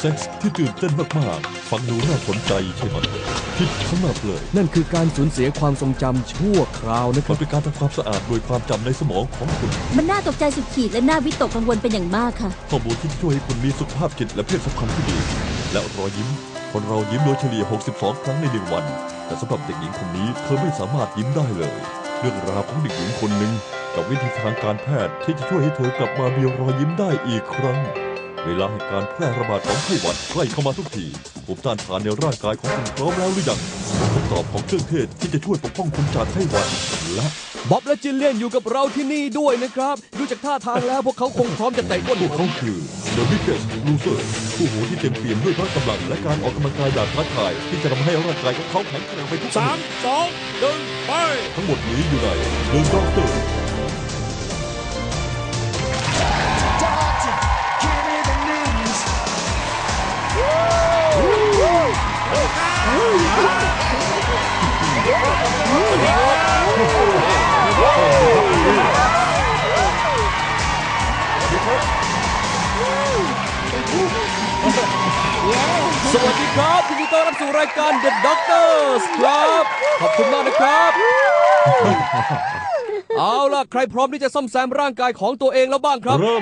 เซ็กส์ที่ตื่นเต้นมากๆ ฟังดูน่าสนใจใช่ไหมคิดสำหรับเลย นั่นคือการสูญเสียความทรงจำชั่วคราวนะคมัรันบ เป็นการทำความสะอาดโดยความจำในสมองของคุณ มันน่าตกใจสุดขีดและน่าวิตกกังวลเป็นอย่างมากค่ะ ข้อมูลที่ช่วยให้คุณมีสุขภาพจิตและเพศสัมพันธ์ที่ดี และรอยยิ้ม คนเรายิ้มโดยเฉลี่ย 62 ครั้งในหนึ่งวัน แต่สำหรับเด็กหญิงคนนี้เธอไม่สามารถยิ้มได้เลย เรื่องราวของเด็กหญิงคนหนึ่งกับวิธีทางการแพทย์ที่จะช่วยให้เธอกลับมามีรอยยิ้มได้อีกครั้ง เวลาแห่งการแพร่ระบาดของไข้หวัดใกล้เข้ามาทุกทีภูมิต้านทานในร่างกายของคุณพร้อมแล้วหรือยังคำตอบของเครื่องเทศที่จะช่วยปกป้องคุณจากไข้หวัดและ บ๊อบและจิลเลียนอยู่กับเราที่นี่ด้วยนะครับ ดูจากท่าทางแล้วพวกเขาคงพร้อมจะเตะก้นพวกเขาคือ The Biggest Loser ผู้โหที่เต็มเปี่ยมด้วยพละกำลังและการออกกำลังกายแบบท้าทาย ที่จะทำให้ร่างกายของเขาแข็งแกร่งไปทุกสามสองหนึ่งไปทั้งหมดนี้อยู่ใน The Doctor. สวัสดีครับยินดีต้อนรับสู่รายการ The Doctors ครับ ขอบคุณมากนะครับ เอาล่ะ ใครพร้อมที่จะซ่อมแซมร่างกายของตัวเองแล้วบ้างครับ เริ่ม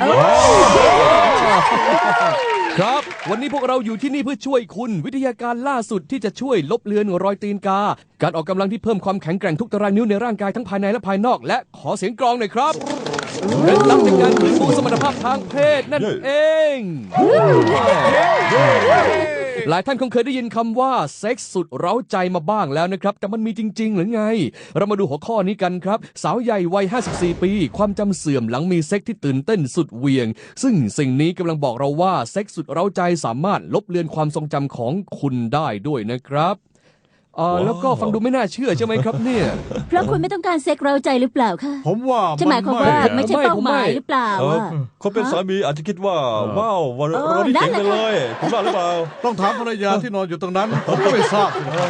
ครับ วันนี้พวกเราอยู่ที่นี่เพื่อช่วยคุณ วิทยาการล่าสุดที่จะช่วยลบเลือนรอยตีนกา การออกกำลังที่เพิ่มความแข็งแกร่งทุกตารางนิ้วในร่างกายทั้งภายในและภายนอก และขอเสียงกรองหน่อยครับเคล็ดลับในการฟื้นฟูสมรรถภาพทางเพศนั่นเอง หลายท่านคงเคยได้ยินคำว่าเซ็กส์สุดเร้าใจมาบ้างแล้วนะครับ แต่มันมีจริง ๆ หรือไง เรามาดูหัวข้อนี้กันครับ สาวใหญ่วัย 54 ปี ความจำเสื่อมหลังมีเซ็กที่ตื่นเต้นสุดเวียง ซึ่งสิ่งนี้กำลังบอกเราว่าเซ็กสุดเร้าใจสามารถลบเลือนความทรงจำของคุณได้ด้วยนะครับ อ่อแล้วก็ฟังดูไม่น่าเชื่อใช่ไหมครับเนี่ย เพราะคุณไม่ต้องการเซ็กเราใจหรือเปล่าคะผมว่าจะหมายความว่าไม่ใช่ไม่เป้าผมหไม่มายหรือเปล่าเอออะคนเป็นสามีอาจจะคิดว่าว้าววันเออเรานี่นั่เจ๋นงแหไปละเลยผมว่าหรือเปล่าต้องถามภรรยาที่นอนอยู่ตรงนั้นผมก็ไม่ทราบสิครับ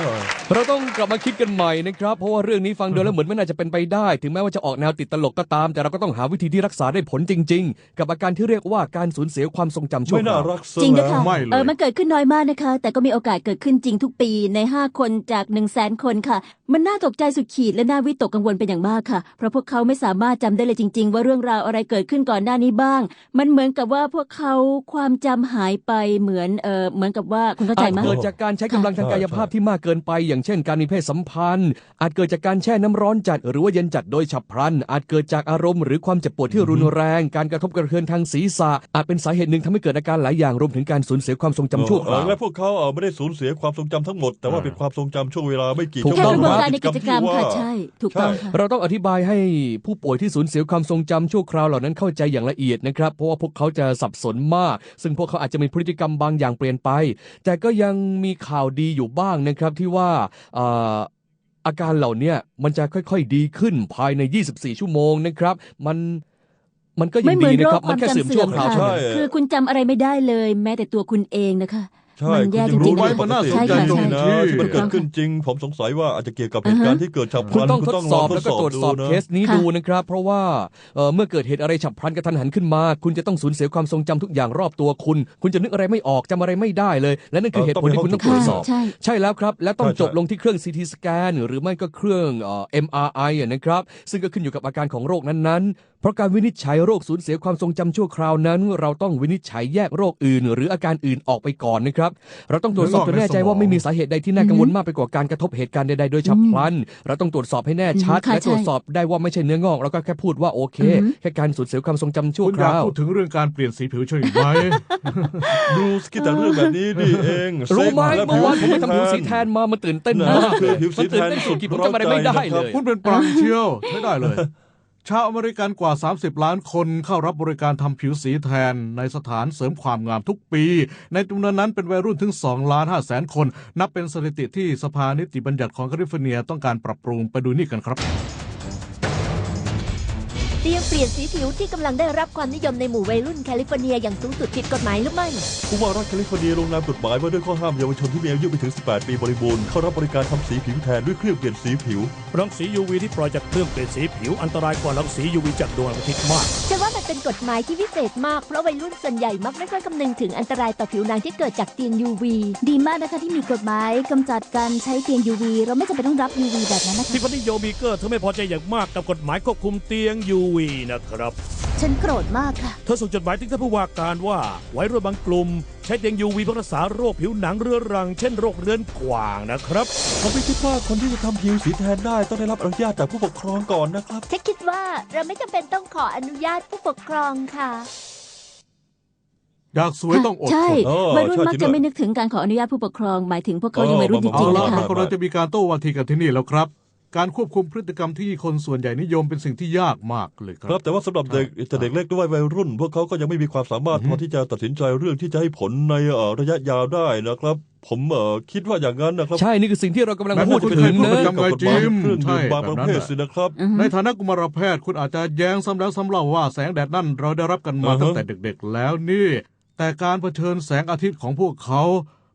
เราต้องกลับมาคิดกันใหม่นะครับ เพราะว่าเรื่องนี้ฟังดูแล้วเหมือนไม่น่าจะเป็นไปได้ ถึงแม้ว่าจะออกแนวติดตลกก็ตาม แต่เราก็ต้องหาวิธีที่รักษาได้ผลจริง ๆ กับอาการที่เรียกว่าการสูญเสียความทรงจำชั่วไม่คน่าราวรักซะจริงด้วยแล้วค่ะไม่เลยเออมันเกิดขึ้นน้อยมากนะคะ แต่ก็มีโอกาสเกิดขึ้นจริงทุกปีใน 5 คนจาก1นึ่งแสนคนค่ะ มันน่าตกใจสุดขีดและน่าวิตกกังวลเป็นอย่างมากค่ะ เพราะพวกเขาไม่สามารถจำได้เลยจริง ๆ ว่าเรื่องราวอะไรเกิดขึ้นก่อนหน้านี้บ้าง มันเหมือนกับว่าพวกเขาความจำหายไปเหมือนเออเหมือนกับว่าคุณเข้าใจอาจไหม เกิดจากการใช้กำลังทางกายภาพที่มากเกินไป อย่างเช่นการมีเพศสัมพันธ์ อาจเกิดจากการแช่น้ำร้อนจัดหรือว่าเย็นจัดโดยฉับพลัน อาจเกิดจากอารมณ์หรือความเจ็บปวดที่รุนแรง การกระทบกระเทือนทางศีรษะ อาจเป็นสาเหตุหนึ่งทำให้เกิดอาการหลายอย่างรวมถึงการสูญเสียความทรงจำชั่วคราวเออและพวกเขาเออไม่ได้สูญเสียความทรงจำทั้งหมด แต่ว่าเป็นความทรงจำช่วงเวลาไม่กี่ถูกแค่ชั่วกโมระงบวนการในกิจกรรมค่ะที่ว่าใช่ ถูกต้องค่ะ เราต้องอธิบายให้ผู้ป่วยที่สูญเสียความทรงจำชั่วคราวเหล่านั้นเข้าใจอย่างละเอียดนะครับ เพราะว่าพวกเขาจะสับสนมาก ซึ่งพวกเขาอาจจะมีพฤติกรรมบางอย่างเปลี่ยนไป แต่ก็ยังมีข่าวดีอยู่บ้างนะครับที่ว่าเอ่อ อาการเหล่าเนี้ยมันจะค่อยๆดีขึ้นภายใน 24 ชั่วโมงนะครับ มันมันก็ยัไม่งเหมืดีอนโรนะคครับความันมแค่เสื่อมจำชั่เสื่วอมคราวค่ะเท่านั้น คือคุณจำอะไรไม่ได้เลย แม้แต่ตัวคุณเองนะคะ ใช่มันแย่คุณจริงๆรู้ไหมเลยมันน่าสนใช่ใจค่ะตรงนี้นะใช่ที่มันเกิดถูกต้องขึ้นจริง ผมสงสัยว่าอาจจะเกี่ยวกับเหตุการณ์ที่เกิดฉับพคุณลันต้องทดสอบลงแล้วก็ตรวจสอบดูนะเคสนี้ค่ะ ดูนะครับ เพราะว่าเอ่อเมื่อเกิดเหตุอะไรฉับพลันกระทันหันขึ้นมา คุณจะต้องสูญเสียความทรงจำทุกอย่างรอบตัวคุณ คุณจะนึกอะไรไม่ออกจำอะไรไม่ได้เลย และนั่นคือเหตุผลที่คุณต้องตรวจสอบ ใช่ ใช่แล้วครับ และต้องใช่จบลงที่เครื่อง CT สแกนหรือไม่ก็เครื่องเอ่อ MRI อะนะครับ ซึ่งก็ขึ้นอยู่กับอาการของโรคนั้นๆ เพราะการวินิจฉัยโรคสูญเสียความทรงจำชั่วคราวนั้น เราต้องวินิจฉัยแยกโรคอื่น หรืออาการอื่นออกไปก่อนนะครับ เราต้องตรวจสอบจนแน่ใจว่าไม่มีสาเหตุใดที่น่ากังวลมากไปกว่าการกระทบเหตุการณ์ใดๆโดยฉับพลัน เราต้องตรวจสอบให้แน่ชัดอืมค่ะและตรวจใช่สอบได้ว่าไม่ใช่เนื้องอกเราก็แค่พูดว่าโอเคอือหือแค่การสูญเสียความทรงจำชั่วคุณคอยากราวพูดถึงเรื่องการเปลี่ยนสีผิวใช่ไหมดูสกิดแต่เรื่องแบบนี้นี่เองรู้ไหมซ็กและเมื่อวานผมไปทำผิวสีแทแทนมามันตื่นเต้นนะมากคือผิวสีมันตื่นเต้นแทนสุดขีดผมจำอะไรไม่ได้เลยคุณเป็นปรังเชียวใช้ได้เลย ชาวอเมริกันกว่า 30 ล้านคนเข้ารับบริการทำผิวสีแทนในสถานเสริมความงามทุกปี ในจำนวนนั้นเป็นวัยรุ่นถึง2ล้าน5แสนคน นับเป็นสถิติที่สภานิติบัญญัติของแคลิฟอร์เนียต้องการปรับปรุงไปดูนี่กันครับ The เปลี่ยนสีผิวที่กำลังได้รับความนิยมในหมู่วัยรุ่นแคลิฟอร์เนียอย่างสูงสุดผิดกฎหมายหรือไม่ ผู้ว่ารัฐแคลิฟอร์เนียลงนามกฎหมายว่าด้วยข้อห้ามเยาวชนที่มีอายุไม่ถึง 18 ปีบริบูรณ์เข้ารับบริการทำสีผิวแทนด้วยเครื่องเปลี่ยนสีผิว รังสี UV ที่ปล่อยจากเครื่องเปลี่ยนสีผิวอันตรายกว่ารังสี UV จากดวงอาทิตย์มาก ฉันว่ามันเป็นกฎหมายที่พิเศษมากเพราะวัยรุ่นส่วนใหญ่มักไม่ค่อยคำนึงถึงอันตรายต่อผิวหนังที่เกิดจากเตียง UV ดีมากนะคะที่มีกฎหมายกำจัดการใช้เตียง UV เราไม่จำเป็นต้องรับ UV แบบนั้นนะคะ ที่ฟันนิโยมีเกอร์เธอไม่พอใจอย่างมากกับกฎหมายควบคุมเตียง UV นะครับ ฉันโกรธมากค่ะ เธอส่งจดหมายถึงท่านผู้ว่าการว่าไว้รุ่นบางกลุ่ม ใช้เตียง UV เพื่อรักษาโรคผิวหนังเรื้อรัง เช่นโรคเรื้อนกว่างนะครับ ผมไม่คิดว่าคนที่จะทำผิวสีแทนได้ต้องได้รับอนุญาตจากผู้ปกครองก่อนนะครับ ฉันคิดว่าเราไม่จำเป็นต้องขออนุญาตผู้ปกครองค่ะอยากสวยต้องอดใช่ทนเออวัยรุ่นใช่มักจริงด้จะวยไม่นึกถึงการขออนุญาตผู้ปกครองหมายถึงพวกเขายังวัยรุ่นจเออริงๆเอาละนะคะเรากำลังจะมีการโต้วาทีกันที่นี่แล้วครับ การควบคุมพฤติกรรมที่คนส่วนใหญ่นิยมเป็นสิ่งที่ยากมากเลยคครัรับ บแต่ว่าสำหรับเด็กใช่แต่เด็กเล็กด้วยวัยรุ่น พวกเขาก็ยังไม่มีความสามารถอือฮึพอที่จะตัดสินใจเรื่องที่จะให้ผลในเอ่อระยะยาวได้นะครับ ผมเอ่อคิดว่าอย่างนั้นนะครับใช่นี่คือสิ่งที่เรากำลังแม้พูดคุณถึงเคยพูดนะกับยังไงจิมเครื่องใช่ดื่มบางแบปบระนั้นเภทน่ะสินะครับอือฮึในฐานะกุมารแพทย์คุณอาจจะแย้งซ้ำแล้วซ้ำเล่าว่าแสงแดดนั่นเราได้รับกันมาอ่าฮะ ตั้งแต่เด็กๆแล้วนี่ แต่การเผชิญแสงอาทิตย์ของพวกเขา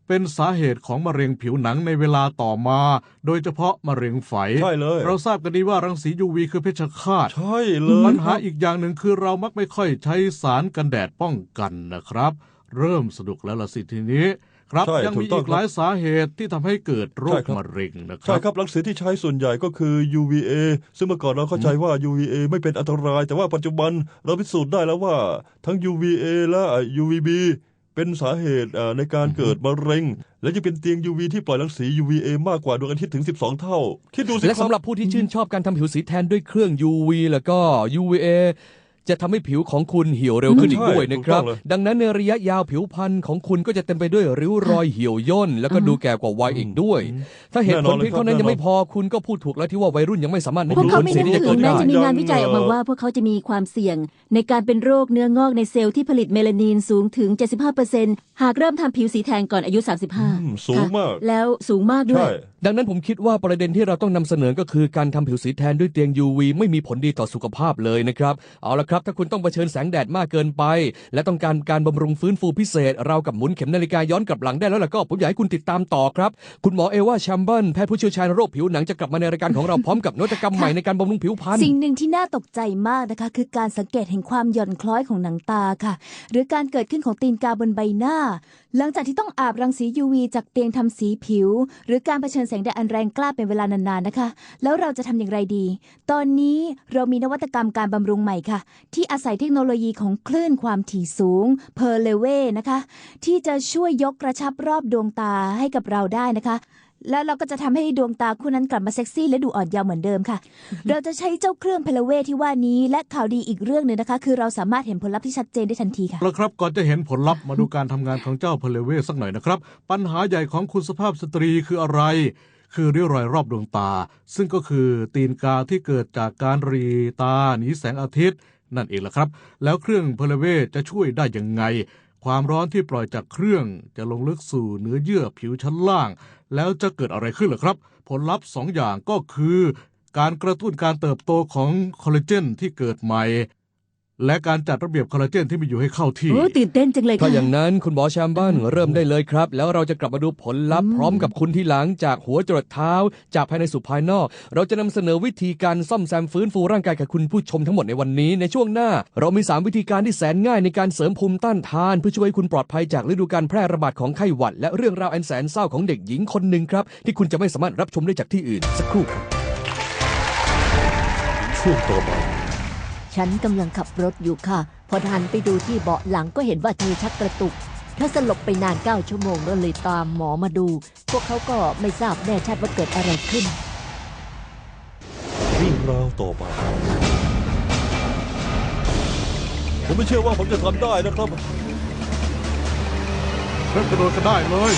เป็นสาเหตุของมะเร็งผิวหนังในเวลาต่อมา โดยเฉพาะมะเร็งไฝใช่เลย เราทราบกันดีว่ารังสี UV คือเพชฌฆาต ใช่เลยปัญหาครับอีกอย่างหนึ่งคือเรามักไม่ค่อยใช้สารกันแดดป้องกันนะครับ เริ่มสนุกแล้วล่ะสิทีนี้ ครับ ใช่ยังถูมีกต้ออีงกหลายสาเหตุที่ทำให้เกิดโรใช่คครับมะเร็งนะคใช่รับ ครับรังสีที่ใช้ส่วนใหญ่ก็คือ UVA ซึ่งเมื่อก่อนเราเข้าใจว่า UVA ไม่เป็นอันตราย แต่ว่าปัจจุบันเราพิสูจน์ได้แล้วว่า ทั้ง UVA และ UVB เป็นสาเหตุเอ่อในการเกิดมะเร็ง และยังเป็นเตียง UV ที่ปล่อยรังสี UVA มากกว่าดวงอาทิตย์ถึง 12 เท่า คิดดูสิและครัสำหรับผู้ที่ชื่นชอบการทำผิวสีแทนด้วยเครื่อง UV แล้วก็ UVA จะทำให้ผิวของคุณเหี่ยวเร็วขึ้นอีกด้วยนะครับ ดังนั้นในระยะยาวผิวพรรณของคุณก็จะเต็มไปด้วยริ้วรอยเหี่ยวย่น แล้วก็ดูแก่กว่าวัยอีกด้วย ถ้าเหตุผลเพียงเท่านั้นยังไม่พอคุณก็พูดถูกแล้วที่ว่าวัยรุ่นยังไม่สามารถพวกเขาผลไม่สีนึกที่จะถึเกิงดแม้ได้จะมีงานวิจัยออกมาว่า พวกเขาจะมีความเสี่ยง ในการเป็นโรคเนื้องอกในเซลล์ที่ผลิตเมลานินสูงถึง 75%หากเริ่มทำผิวสีแทนก่อนอายุอืม35 สูงมากค่ะแล้วสูงมากด้วใช่ยดังนั้นผมคิดว่าประเด็นที่เราต้องนำเสนอก็คือการทำผิวสีแทนด้วยเตียง UV ไม่มีผลดีต่อสุขภาพเลยนะครับเอาละครับ ถ้าคุณต้องเผชิญแสงแดดมากเกินไป และต้องการการบำรุงฟื้นฟูพิเศษ เรากับหมุนเข็มนาฬิกาย้อนกลับหลังได้แล้วล่ะก็ผมอยากให้คุณติดตามต่อครับ คุณหมอเอวาแชมเบิลแพทย์ผู้เชี่ยวชาญโรคผิวหนังจะกลับมาในรายการของเราพร้อมกับนวัตกรรมใหม่ในการบำรุงผิวพรรณ สิ่งหนึ่งที่น่าตกใจมากนะคะ คือการสังเกตเห็นความหย่อนคล้อยของหนังตาค่ะ หรือการเกิดขึ้นของตีนกาบนใบหน้า หลังจากที่ต้องอาบรังสี UV จากเตียงทำสีผิว หรือการเผชิญแสงแดดอันแรงกล้าเป็นเวลานานๆนะคะ แล้วเราจะทำอย่างไรดี ตอนนี้เรามีนวัตกรรมการบำรุงใหม่ค่ะที่อาศัยเทคโนโลยีของคลื่นความถี่สูงเพอร์เลเวนะคะ ที่จะช่วยยกกระชับรอบดวงตาให้กับเราได้นะคะ แล้วเราก็จะทำให้ดวงตาคู่นั้นกลับมาเซ็กซี่และดูอ่อนเยาว์เหมือนเดิมค่ะ เราจะใช้เจ้าเครื่องเพลเวที่ว่านี้และข่าวดีอีกเรื่องหนึ่งนะคะ คือเราสามารถเห็นผลลัพธ์ที่ชัดเจนได้ทันทีค่ะแล้วครับก่อนจะเห็นผลลัพธ์มาดูการทำงานของเจ้าเพลเวสักหน่อยนะครับ ปัญหาใหญ่ของคุณสภาพสตรีคืออะไรคือริ้วรอยรอบดวงตา ซึ่งก็คือตีนกาที่เกิดจากการรีตาหนีแสงอาทิตย์ นั่นเองแหละครับ แล้วเครื่องพลเวจะช่วยได้ยังไง ความร้อนที่ปล่อยจากเครื่องจะลงลึกสู่เนื้อเยื่อผิวชั้นล่าง แล้วจะเกิดอะไรขึ้นล่ะครับ ผลลัพธ์สองอย่างก็คือ การกระตุ้นการเติบโตของคอลลาเจนที่เกิดใหม่ และการจัดระเบียบคอลลาเจนที่มีอยู่ให้เข้าที่ โอ้ตื่นเต้นจังเลยถ้าค่ะ อย่างนั้นคุณหมอแชมเบิลเริ่มได้เลยครับ แล้วเราจะกลับมาดูผลลัพธ์พร้อมกับคุณที่หลังจากหัวจรดเท้า จากภายในสู่ภายนอก เราจะนำเสนอวิธีการซ่อมแซมฟื้นฟูร่างกายกับคุณผู้ชมทั้งหมดในวันนี้ในช่วงหน้า เรามี 3 วิธีการที่แสนง่ายในการเสริมภูมิต้านทาน เพื่อช่วยให้คุณปลอดภัยจากฤดูการแพร่ระบาดของไข้หวัด และเรื่องราวอันแสนเศร้าของเด็กหญิงคนหนึ่งครับที่คุณจะไม่สามารถรับชมได้จากที่อื่นสักครู่ครับ ช่วงต่อไป ฉันกำลังขับรถอยู่ค่ะ พอหันไปดูที่เบาะหลังก็เห็นว่าเธอชักกระตุก เธอสลบไปนานเก้าชั่วโมงแล้วเลยตามหมอมาดู พวกเขาก็ไม่ทราบแน่ชัดว่าเกิดอะไรขึ้น เรื่องราวต่อไป ผมไม่เชื่อว่าผมจะทำได้นะครับ เริ่มกระโดดกันได้เลย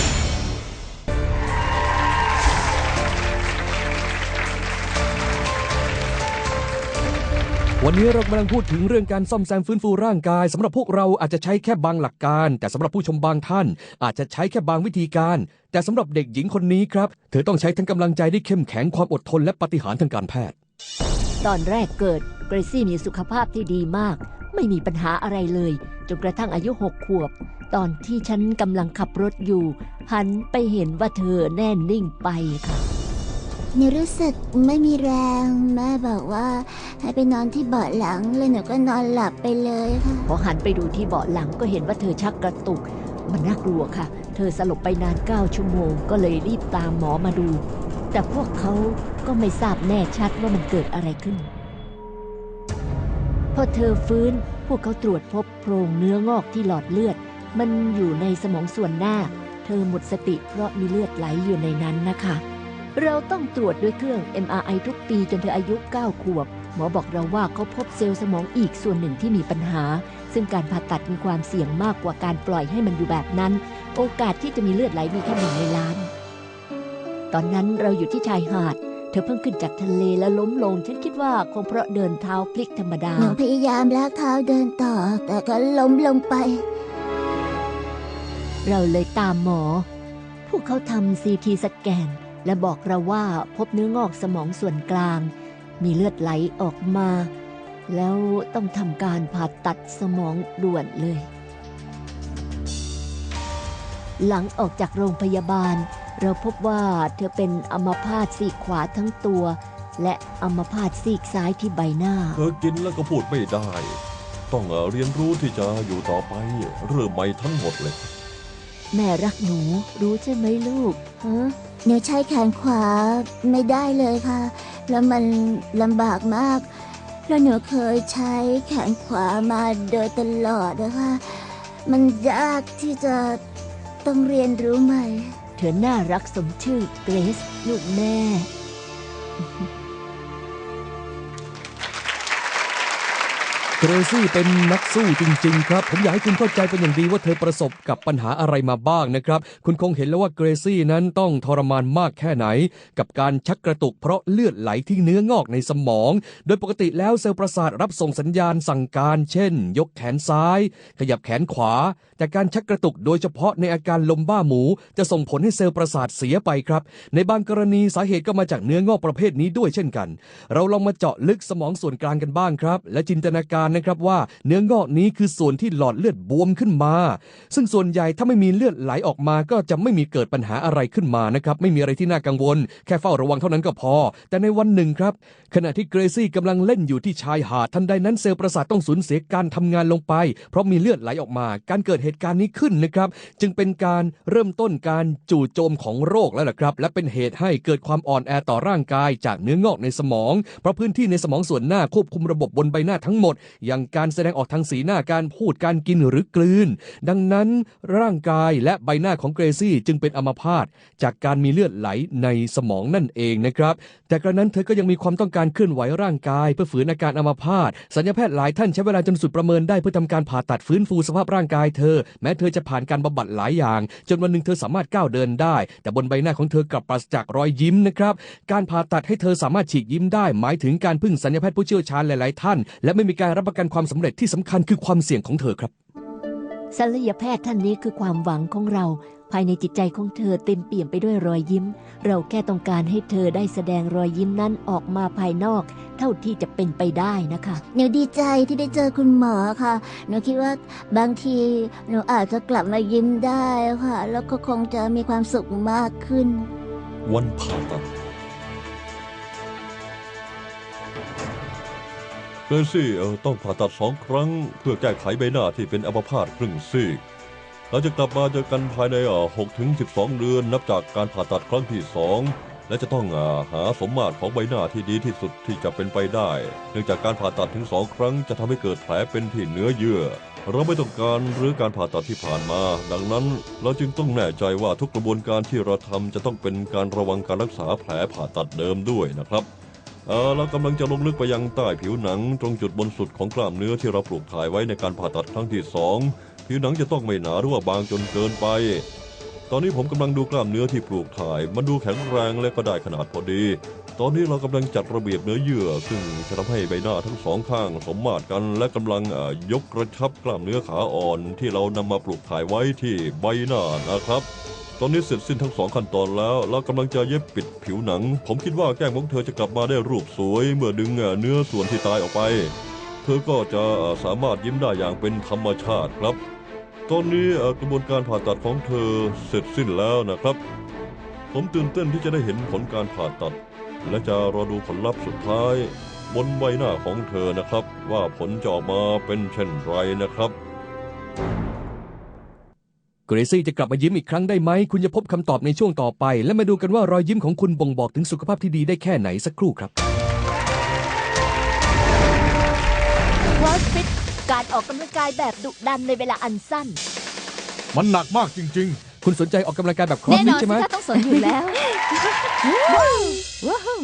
วันนี้เรากำลังพูดถึงเรื่องการซ่อมแซมฟื้นฟูร่างกายสำหรับพวกเราอาจจะใช้แค่บางหลักการ แต่สำหรับผู้ชมบางท่าน อาจจะใช้แค่บางวิธีการ แต่สำหรับเด็กหญิงคนนี้ครับ เธอต้องใช้ทั้งกำลังใจที่เข้มแข็งความอดทนและปฏิหารทางการแพทย์ ตอนแรกเกิดเกรซี่มีสุขภาพที่ดีมาก ไม่มีปัญหาอะไรเลยจนกระทั่งอายุหกขวบ ตอนที่ฉันกำลังขับรถอยู่หันไปเห็นว่าเธอแน่นิ่งไปค่ะ หนูรู้สึกไม่มีแรง แม่บอกว่าให้ไปนอนที่เบาะหลังเลยหนูก็นอนหลับไปเลยค่ะพอหันไปดูที่เบาะหลังก็เห็นว่าเธอชักกระตุก มันน่ากลัวค่ะ เธอสลบไปนาน 9 ชั่วโมง ก็เลยรีบตามหมอมาดู แต่พวกเขาก็ไม่ทราบแน่ชัดว่ามันเกิดอะไรขึ้น พอเธอฟื้น พวกเขาตรวจพบโพรงเนื้องอกที่หลอดเลือด มันอยู่ในสมองส่วนหน้า เธอหมดสติเพราะมีเลือดไหลอยู่ในนั้นนะคะ เราต้องตรวจด้วยเครื่อง MRI ทุกปีจนเธออายุ 9 ขวบ หมอบอกเราว่าเขาพบเซลล์สมองอีกส่วนหนึ่งที่มีปัญหา ซึ่งการผ่าตัดมีความเสี่ยงมากกว่าการปล่อยให้มันอยู่แบบนั้น โอกาสที่จะมีเลือดไหลมีแค่หนึ่งในล้าน ตอนนั้นเราอยู่ที่ชายหาด เธอเพิ่งขึ้นจากทะเลแล้วล้มลง ฉันคิดว่าคงเพราะเดินเท้าพลิกธรรมดา หนูพยายามลากเท้าเดินต่อ แต่ก็ล้มลงไป เราเลยตามหมอ พวกเขาทำซีทีสแกน และบอกเราว่าพบเนื้องอกสมองส่วนกลาง มีเลือดไหลออกมา แล้วต้องทำการผ่าตัดสมองด่วนเลย หลังออกจากโรงพยาบาล เราพบว่าเธอเป็นอัมพาตซีกขวาทั้งตัว และอัมพาตซีกซ้ายที่ใบหน้า เธอกินแล้วก็พูดไม่ได้ ต้องเอเรียนรู้ที่จะอยู่ต่อไปเริ่มใหม่ทั้งหมดเลย แม่รักหนูรู้ใช่ไหมลูกฮะหนูใช้แขนขวาไม่ได้เลยค่ะ แล้วมันลำบากมาก แล้วหนูเคยใช้แขนขวามาโดยตลอดนะคะมันยากที่จะต้องเรียนรู้ใหม่ เธอน่ารักสมชื่อเกรซลูกแม่ รซี่เป็นนักสู้จริง ๆ ครับ ผมอยากให้คุณเข้าใจเป็นอย่างดีว่าเธอประสบกับปัญหาอะไรมาบ้างนะครับ คุณคงเห็นแล้วว่าเกรซี่นั้นต้องทรมานมากแค่ไหน กับการชักกระตุกเพราะเลือดไหลที่เนื้องอกในสมอง โดยปกติแล้วเซลล์ประสาทรับส่งสัญญาณสั่งการ เช่น ยกแขนซ้าย ขยับแขนขวา แต่การชักกระตุกโดยเฉพาะในอาการลมบ้าหมู จะส่งผลให้เซลล์ประสาทเสียไปครับ ในบางกรณีสาเหตุก็มาจากเนื้องอกประเภทนี้ด้วยเช่นกัน เราลองมาเจาะลึกสมองส่วนกลางกันบ้างครับ และจินตนาการนะครับว่าเนื้องอกนี้คือส่วนที่หลอดเลือดบวมขึ้นมา ซึ่งส่วนใหญ่ถ้าไม่มีเลือดไหลออกมาก็จะไม่มีเกิดปัญหาอะไรขึ้นมานะครับไม่มีอะไรที่น่ากังวล แค่เฝ้าระวังเท่านั้นก็พอ แต่ในวันหนึ่งครับ ขณะที่เกรซี่กำลังเล่นอยู่ที่ชายหาดทันใดนั้นเซลล์ประสาทต้องสูญเสียการทำงานลงไป เพราะมีเลือดไหลออกมา การเกิดเหตุการณ์นี้ขึ้นนะครับ จึงเป็นการเริ่มต้นการจู่โจมของโรคแล้วล่ะครับ และเป็นเหตุให้เกิดความอ่อนแอต่อร่างกายจากเนื้องอกในสมอง เพราะพื้นที่ในสมองส่วนหน้าควบคุมระบบบนใบหน้าทั้งหมด อย่างการแสดงออกทางสีหน้าการพูดการกินหรือกลืน ดังนั้นร่างกายและใบหน้าของเกรซี่จึงเป็นอัมพาตจากการมีเลือดไหลในสมองนั่นเองนะครับแต่กระนั้นเธอก็ยังมีความต้องการเคลื่อนไหวร่างกาย เพื่อฝืนอาการอัมพาตสัญญาแพทย์หลายท่านใช้เวลาจนสุดประเมินได้เพื่อทำการผ่าตัดฟื้นฟูสภาพร่างกายเธอ แม้เธอจะผ่านการบำบัดหลายอย่าง จนวันหนึ่งเธอสามารถก้าวเดินได้ แต่บนใบหน้าของเธอกลับปราศจากรอยยิ้มนะครับการผ่าตัดให้เธอสามารถฉีกยิ้มได้ หมายถึงการพึ่งสัญญาแพทย์ผู้เชี่ยวชาญหลาย ๆ ท่าน และไม่มีการรับประกันความสำเร็จที่สำคัญคือความเสี่ยงของเธอครับศัลยแพทย์ท่านนี้คือความหวังของเราายในจิตใจของเธอเต็มเปี่ยมไปด้วยรอยยิ้ม เราแค่ต้องการให้เธอได้แสดงรอยยิ้มนั้นออกมาภายนอก เท่าที่จะเป็นไปได้นะคะหนูดีใจที่ได้เจอคุณหมอค่ะหนูคิดว่าบางทีหนูอาจจะกลับมายิ้มได้ค่ะ แล้วก็คงจะมีความสุขมากขึ้น วันผ่าตัดเกรซี่เอ่อต้องผ่าตัดสองครั้ง เพื่อแก้ไขใบหน้าที่เป็นอัมพาตครึ่งซีก เราจะกลับมาเจอกันภายในหกถึงสิบสองเดือนนับจากการผ่าตัดครั้งที่สองและจะต้องหาสมมาตรของใบหน้าที่ดีที่สุดที่จะเป็นไปได้ เนื่องจากการผ่าตัดถึงสองครั้งจะทำให้เกิดแผลเป็นที่เนื้อเยื่อ เราไม่ต้องการหรือการผ่าตัดที่ผ่านมา ดังนั้นเราจึงต้องแน่ใจว่าทุกกระบวนการที่เราทำจะต้องเป็นการระวังการรักษาแผลผ่าตัดเดิมด้วยนะครับเอ่อเรากำลังจะลงลึกไปยังใต้ผิวหนัง ตรงจุดบนสุดของกล้ามเนื้อที่เราปลูกถ่ายไว้ในการผ่าตัดครั้งที่สอง ผิวหนังจะต้องไม่หนาหรือว่าบางจนเกินไป ตอนนี้ผมกำลังดูกล้ามเนื้อที่ปลูกถ่าย มันดูแข็งแรงและก็ได้ขนาดพอดี ตอนนี้เรากำลังจัดระเบียบเนื้อเยื่อ ซึ่งจะทำให้ใบหน้าทั้งสองข้างสมมาตรกัน และกำลังยกกระชับกล้ามเนื้อขาอ่อน ที่เรานำมาปลูกถ่ายไว้ที่ใบหน้านะครับตอนนี้เสร็จสิ้นทั้งสองขั้นตอนแล้ว เรากำลังจะเย็บปิดผิวหนัง ผมคิดว่าแก้มของเธอจะกลับมาได้รูปสวย เมื่อดึงเนื้อส่วนที่ตายออกไป เธอก็จะสามารถยิ้มได้อย่างเป็นธรรมชาติครับ ตอนนี้เอ่อกระบวนการผ่าตัดของเธอเสร็จสิ้นแล้วนะครับ ผมตื่นเต้นที่จะได้เห็นผลการผ่าตัด และจะรอดูผลลัพธ์สุดท้าย บนใบหน้าของเธอนะครับ ว่าผลจะออกมาเป็นเช่นไรนะครับ เกรซี่จะกลับมายิ้มอีกครั้งได้ไหม คุณจะพบคำตอบในช่วงต่อไป และมาดูกันว่ารอยยิ้มของคุณบ่งบอกถึงสุขภาพที่ดีได้แค่ไหนสักครู่ครับ CrossFit ออกกำลังกายแบบดุดันในเวลาอันสั้น มันหนักมากจริง คุณสนใจออกกำลังกายแบบครอสแน่นฟิอตนใช่ไหม สิคะต้องสนอยู่แล้ว ว้าว